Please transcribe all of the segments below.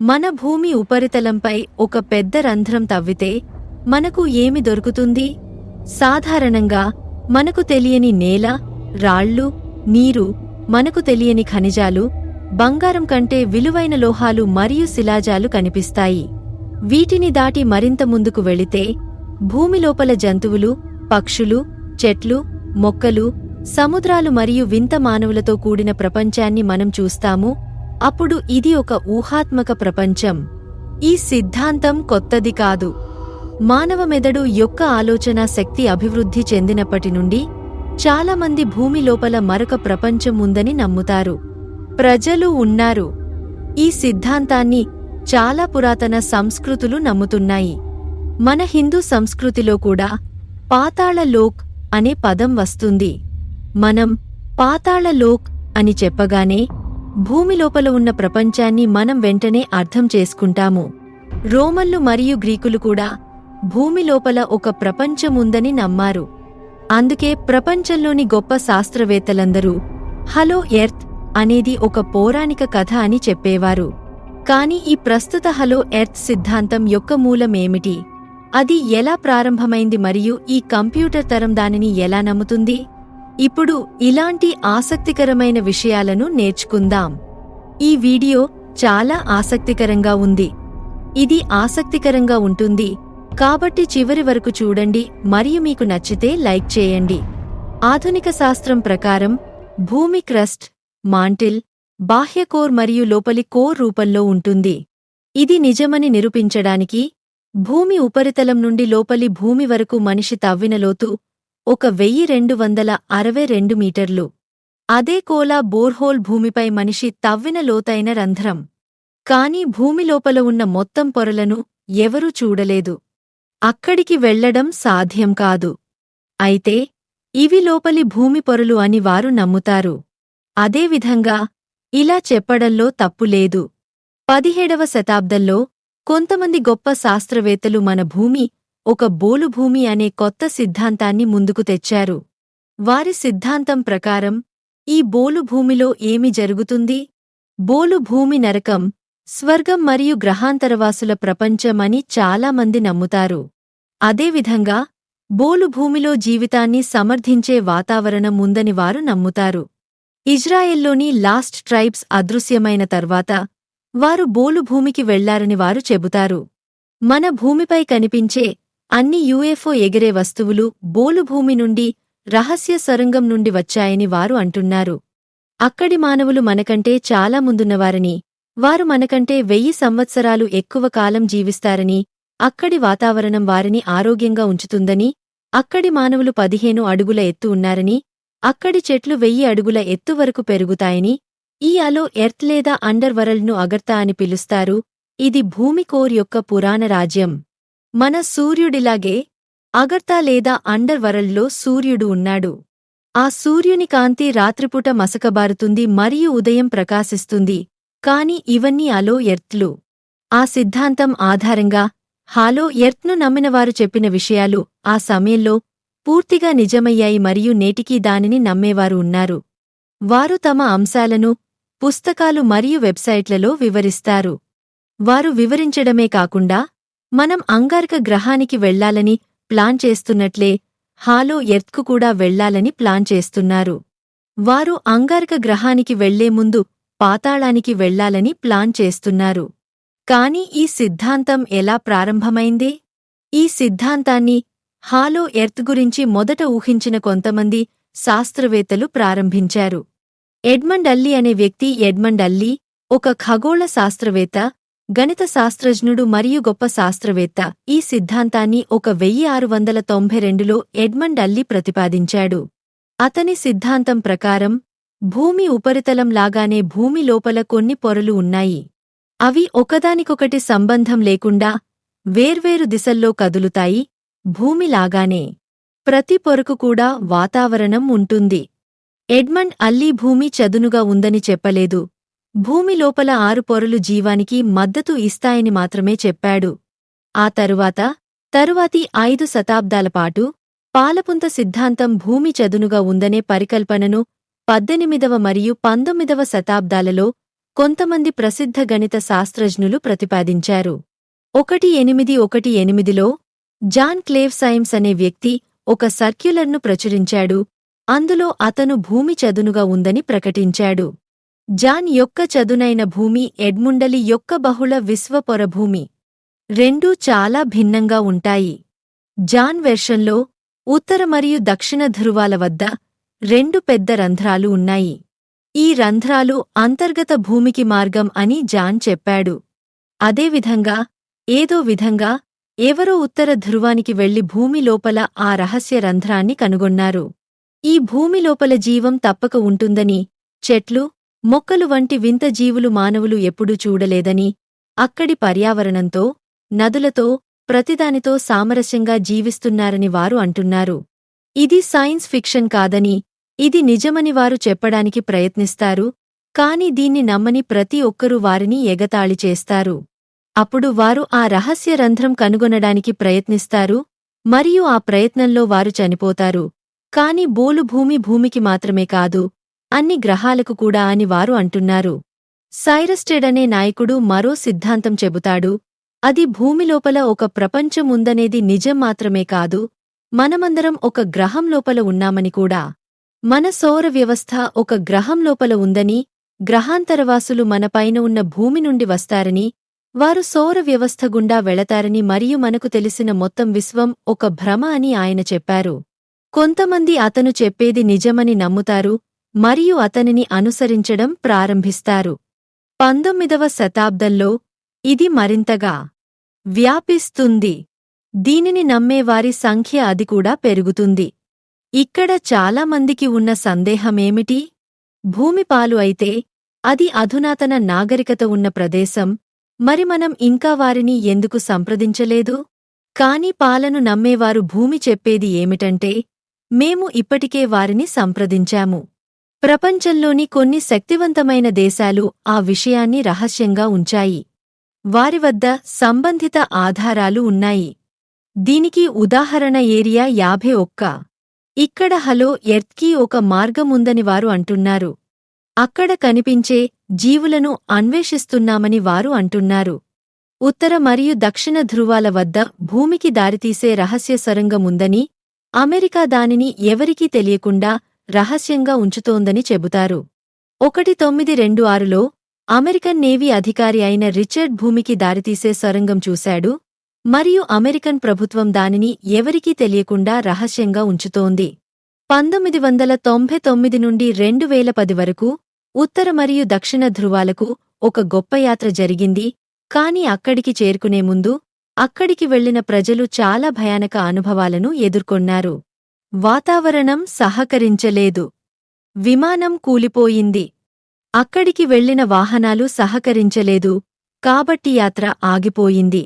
మన భూమి ఉపరితలంపై ఒక పెద్ద రంధ్రం తవ్వితే మనకు ఏమి దొరుకుతుంది? సాధారణంగా మనకు తెలియని నేల రాళ్ళు నీరు మనకు తెలియని ఖనిజాలు బంగారం కంటే విలువైన లోహాలు మరియు శిలాజాలు కనిపిస్తాయి. వీటిని దాటి మరింత ముందుకు వెళితే భూమి లోపల జంతువులు పక్షులు చెట్లు మొక్కలు సముద్రాలు మరియు వింత మానవులతో కూడిన ప్రపంచాన్ని మనం చూస్తాము. అప్పుడు ఇది ఒక ఊహాత్మక ప్రపంచం. ఈ సిద్ధాంతం కొత్తది కాదు. మానవ మెదడు యొక్క ఆలోచన శక్తి అభివృద్ధి చెందినప్పటి నుండి చాలామంది భూమి లోపల మరొక ప్రపంచం ఉందని నమ్ముతారు. ప్రజలు ఉన్నారు. ఈ సిద్ధాంతాన్ని చాలా పురాతన సంస్కృతులు నమ్ముతున్నాయి. మన హిందూ సంస్కృతిలో కూడా పాతాళ లోక్ అనే పదం వస్తుంది. మనం పాతాళ లోక్ అని చెప్పగానే భూమి లోపల ఉన్న ప్రపంచాన్ని మనం వెంటనే అర్థం చేసుకుంటాము. రోమన్లు మరియు గ్రీకులు కూడా భూమి లోపల ఒక ప్రపంచం ఉందని నమ్మారు. అందుకే ప్రపంచంలోని గొప్ప శాస్త్రవేత్తలందరూ హలో ఎర్త్ అనేది ఒక పౌరాణిక కథ అని చెప్పేవారు. కాని ఈ ప్రస్తుత హలో ఎర్త్ సిద్ధాంతం యొక్క మూలమేమిటి? అది ఎలా ప్రారంభమైంది మరియు ఈ కంప్యూటర్ తరం దానిని ఎలా నమ్ముతుంది? ఇప్పుడు ఇలాంటి ఆసక్తికరమైన విషయాలను నేర్చుకుందాం. ఈ వీడియో చాలా ఆసక్తికరంగా ఉంది. ఇది ఆసక్తికరంగా ఉంటుంది. కాబట్టి చివరి వరకు చూడండి మరియు మీకు నచ్చితే లైక్ చేయండి. ఆధునిక శాస్త్రం ప్రకారం భూమి క్రస్ట్ మాంటిల్ బాహ్య కోర్ మరియు లోపలి కోర్ రూపంలో ఉంటుంది. ఇది నిజమని నిరూపించడానికి భూమి ఉపరితలం నుండి లోపలి భూమి వరకు మనిషి తవ్విన లోతు ఒక వెయ్యి రెండు వందల అరవై రెండు మీటర్లు. అదే కోలా బోర్హోల్ భూమిపై మనిషి తవ్విన లోతైన రంధ్రం. కాని భూమిలోపల ఉన్న మొత్తం పొరలను ఎవరూ చూడలేదు. అక్కడికి వెళ్ళడం సాధ్యం కాదు. అయితే ఇవి లోపలి భూమి పొరలు అని వారు నమ్ముతారు. అదేవిధంగా ఇలా చెప్పడంలో తప్పులేదు పదిహేడవ శతాబ్దంలో కొంతమంది గొప్ప శాస్త్రవేత్తలు మన భూమి ఒక బోలుభూమి అనే కొత్త సిద్ధాంతాన్ని ముందుకు తెచ్చారు. వారి సిద్ధాంతం ప్రకారం ఈ బోలుభూమిలో ఏమి జరుగుతుంది? బోలుభూమి నరకం స్వర్గం మరియు గ్రహాంతరవాసుల ప్రపంచమని చాలామంది నమ్ముతారు. అదేవిధంగా బోలుభూమిలో జీవితాన్ని సమర్థించే వాతావరణం ఉందని వారు నమ్ముతారు. ఇజ్రాయెల్లోని లాస్ట్ ట్రైబ్స్ అదృశ్యమైన తర్వాత వారు బోలుభూమికి వెళ్ళారని వారు చెబుతారు. మన భూమిపై కనిపించే అన్ని యుఎఫ్ఓ ఎగిరే వస్తువులు బోలుభూమి నుండి రహస్య సొరంగం నుండి వచ్చాయని వారు అంటున్నారు. అక్కడి మానవులు మనకంటే చాలా ముందున్నవారని వారు మనకంటే వెయ్యి సంవత్సరాలు ఎక్కువ కాలం జీవిస్తారని అక్కడి వాతావరణం వారిని ఆరోగ్యంగా ఉంచుతుందని అక్కడి మానవులు పదిహేను అడుగుల ఎత్తు ఉన్నారని అక్కడి చెట్లు వెయ్యి అడుగుల ఎత్తు వరకు పెరుగుతాయని ఈ అలో ఎర్త్ లేదా అండర్ వరల్డ్ను అగర్తా అని పిలుస్తారు. ఇది భూమి కోర్ యొక్క పురాణ రాజ్యం. మన సూర్యుడిలాగే అగర్తా లేదా అండర్ వరల్డ్లో సూర్యుడు ఉన్నాడు. ఆ సూర్యుని కాంతి రాత్రిపూట మసకబారుతుంది మరియు ఉదయం ప్రకాశిస్తుంది. కాని ఇవన్నీ అలో ఎర్త్లు. ఆ సిద్ధాంతం ఆధారంగా హాలో ఎర్త్ను నమ్మినవారు చెప్పిన విషయాలు ఆ సమయంలో పూర్తిగా నిజమయ్యాయి మరియు నేటికీ దానిని నమ్మేవారు ఉన్నారు. వారు తమ అంశాలను పుస్తకాలు మరియు వెబ్సైట్లలో వివరిస్తారు. వారు వివరించడమే కాకుండా మనం అంగారక గ్రహానికి వెళ్ళాలని ప్లాన్ చేస్తున్నట్లే హాలో ఎర్త్కు కూడా వెళ్ళాలని ప్లాన్ చేస్తున్నారు. వారు అంగారక గ్రహానికి వెళ్ళే ముందు పాతాళానికి వెళ్ళాలని ప్లాన్ చేస్తున్నారు. కాని ఈ సిద్ధాంతం ఎలా ప్రారంభమైంది? ఈ సిద్ధాంతాన్ని హాలో ఎర్త్ గురించి మొదట ఊహించిన కొంతమంది శాస్త్రవేత్తలు ప్రారంభించారు. ఎడ్మండ్ అల్లీ అనే వ్యక్తి ఎడ్మండ్ అల్లీ ఒక ఖగోళ శాస్త్రవేత్త గణిత శాస్త్రజ్ఞుడు మరియు గొప్ప శాస్త్రవేత్త. ఈ సిద్ధాంతాన్ని ఒక వెయ్యి ఆరు వందల తొంభై రెండులో ఎడ్మండ్ అల్లీ ప్రతిపాదించాడు. అతని సిద్ధాంతం ప్రకారం భూమి ఉపరితలం లాగానే భూమి లోపల కొన్ని పొరలు ఉన్నాయి. అవి ఒకదానికొకటి సంబంధం లేకుండా వేర్వేరు దిశల్లో కదులుతాయి భూమిలాగానే ప్రతి పొరకు కూడా వాతావరణం ఉంటుంది. ఎడ్మండ్ అల్లీ భూమి చదునుగా ఉందని చెప్పలేదు. భూమి లోపల ఆరు పొరలు జీవానికి మద్దతు ఇస్తాయని మాత్రమే చెప్పాడు. ఆ తరువాత తరువాతి ఐదు శతాబ్దాలపాటు పాలపుంత సిద్ధాంతం భూమి చదునుగా ఉందనే పరికల్పనను పద్దెనిమిదవ మరియు పంతొమ్మిదవ శతాబ్దాలలో కొంతమంది ప్రసిద్ధ గణిత శాస్త్రజ్ఞులు ప్రతిపాదించారు. ఒకటి ఎనిమిది ఒకటి ఎనిమిదిలో జాన్ క్లేవ్ సైమ్స్ అనే వ్యక్తి ఒక సర్క్యులర్ను ప్రచురించాడు. అందులో అతను భూమి చదునుగా ఉందని ప్రకటించాడు. జాన్ యొక్క చదునైన భూమి ఎడ్ముండలి యొక్క బహుళ విశ్వపొరభూమి రెండూ చాలా భిన్నంగా ఉంటాయి. జాన్ వెర్షన్లో ఉత్తర మరియు దక్షిణ ధృవాల వద్ద రెండు పెద్ద రంధ్రాలు ఉన్నాయి. ఈ రంధ్రాలు అంతర్గత భూమికి మార్గం అని జాన్ చెప్పాడు. అదేవిధంగా ఏదో విధంగా ఎవరో ఉత్తర ధృవానికి వెళ్ళి భూమి లోపల ఆ రహస్య రంధ్రాన్ని కనుగొన్నారు. ఈ భూమి లోపల జీవం తప్పక ఉంటుందని చెట్లు మొక్కలు వంటి వింత జీవులు మానవులు ఎప్పుడూ చూడలేదని అక్కడి పర్యావరణంతో నదులతో ప్రతిదానితో సామరస్యంగా జీవిస్తున్నారని వారు అంటున్నారు. ఇది సైన్స్ ఫిక్షన్ కాదని ఇది నిజమని వారు చెప్పడానికి ప్రయత్నిస్తారు కాని దీన్ని నమ్మని ప్రతి ఒక్కరూ వారిని ఎగతాళి చేస్తారు. అప్పుడు వారు ఆ రహస్య రంధ్రం కనుగొనడానికి ప్రయత్నిస్తారు మరియు ఆ ప్రయత్నంలో వారు చనిపోతారు కాని బోలు భూమి భూమికి మాత్రమే కాదు అన్ని గ్రహాలకు కూడా అని వారు అంటున్నారు. సైరస్టెడ్ అనే నాయకుడు మరో సిద్ధాంతం చెబుతాడు. అది భూమిలోపల ఒక ప్రపంచం ఉందనేది నిజం మాత్రమే కాదు. మనమందరం ఒక గ్రహం లోపల ఉన్నామని కూడా. మన సౌర వ్యవస్థ ఒక గ్రహం లోపల ఉందని గ్రహాంతరవాసులు మనపైన ఉన్న భూమి నుండి వస్తారని వారు సౌర వ్యవస్థ గుండా వెళతారని మరియు మనకు తెలిసిన మొత్తం విశ్వం ఒక భ్రమ అని ఆయన చెప్పారు. కొంతమంది అతను చెప్పేది నిజమని నమ్ముతారు మరియు అతనిని అనుసరించడం ప్రారంభిస్తారు. పంతొమ్మిదవ శతాబ్దంలో ఇది మరింతగా వ్యాపిస్తుంది. దీనిని నమ్మేవారి సంఖ్య అది కూడా పెరుగుతుంది. ఇక్కడ చాలామందికి ఉన్న సందేహమేమిటి? భూమిపాలు అయితే అది అధునాతన నాగరికత ఉన్న ప్రదేశం. మరి మనం ఇంకా వారిని ఎందుకు సంప్రదించలేదు? కాని పాలను నమ్మేవారు భూమి చెప్పేది ఏమిటంటే మేము ఇప్పటికే వారిని సంప్రదించాము. ప్రపంచంలోని కొన్ని శక్తివంతమైన దేశాలు ఆ విషయాన్ని రహస్యంగా ఉంచాయి. వారి వద్ద సంబంధిత ఆధారాలు ఉన్నాయి. దీనికి ఉదాహరణ ఏరియా యాభై ఒక్క. ఇక్కడ హలో ఎర్త్కి ఒక మార్గముందని వారు అంటున్నారు. అక్కడ కనిపించే జీవులను అన్వేషిస్తున్నామని వారు అంటున్నారు. ఉత్తర మరియు దక్షిణ ధృవాల వద్ద భూమికి దారితీసే రహస్య సొరంగముందని అమెరికా దానిని ఎవరికీ తెలియకుండా రహస్యంగా ఉంచుతోందని చెబుతారు. ఒకటి తొమ్మిది రెండు ఆరులో అమెరికన్ నేవీ అధికారి అయిన రిచర్డ్ భూమికి దారితీసే సొరంగం చూశాడు. మరియు అమెరికన్ ప్రభుత్వం దానిని ఎవరికీ తెలియకుండా రహస్యంగా ఉంచుతోంది. పంతొమ్మిది వందల తొంభై తొమ్మిది నుండి రెండు వేల పది వరకు ఉత్తర మరియు దక్షిణ ధృవాలకు ఒక గొప్ప యాత్ర జరిగింది. కాని అక్కడికి చేరుకునే ముందు అక్కడికి వెళ్ళిన ప్రజలు చాలా భయానక అనుభవాలను ఎదుర్కొన్నారు. వాతావరణం సహకరించలేదు. విమానం కూలిపోయింది. అక్కడికి వెళ్ళిన వాహనాలు సహకరించలేదు. కాబట్టి యాత్ర ఆగిపోయింది.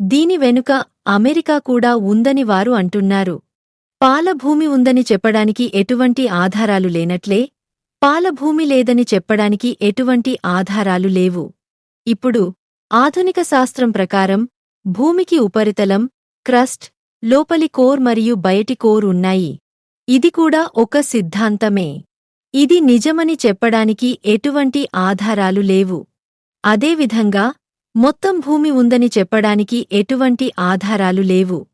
దీని వెనుక అమెరికా కూడా ఉందని వారు అంటున్నారు. పాలభూమి ఉందని చెప్పడానికి ఎటువంటి ఆధారాలు లేనట్లే పాలభూమి లేదని చెప్పడానికి ఎటువంటి ఆధారాలు లేవు. ఇప్పుడు ఆధునిక శాస్త్రం ప్రకారం భూమికి ఉపరితలం క్రస్ట్ లోపలి కోర్ మరియు బయటి కోర్ ఉన్నాయి. ఇది కూడా ఒక సిద్ధాంతమే. ఇది నిజమని చెప్పడానికి ఎటువంటి ఆధారాలు లేవు. అదేవిధంగా మొత్తం భూమి ఉందని చెప్పడానికి ఎటువంటి ఆధారాలు లేవు.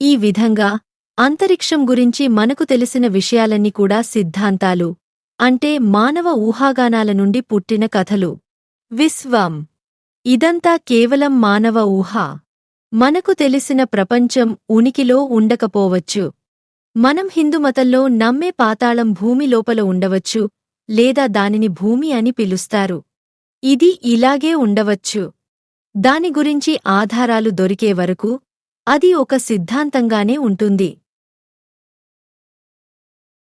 ఈ విధంగా అంతరిక్షం గురించి మనకు తెలిసిన విషయాలన్నీ కూడా సిద్ధాంతాలు. అంటే మానవ ఊహాగానాల నుండి పుట్టిన కథలు. విశ్వం. ఇదంతా కేవలం మానవ ఊహ. మనకు తెలిసిన ప్రపంచం ఉనికిలో ఉండకపోవచ్చు. మనం హిందుమతంలో నమ్మే పాతాళం భూమి లోపల ఉండవచ్చు లేదా దానిని భూమి అని పిలుస్తారు. ఇది ఇలాగే ఉండవచ్చు. దాని గురించి ఆధారాలు దొరికే వరకు అది ఒక సిద్ధాంతంగానే ఉంటుంది.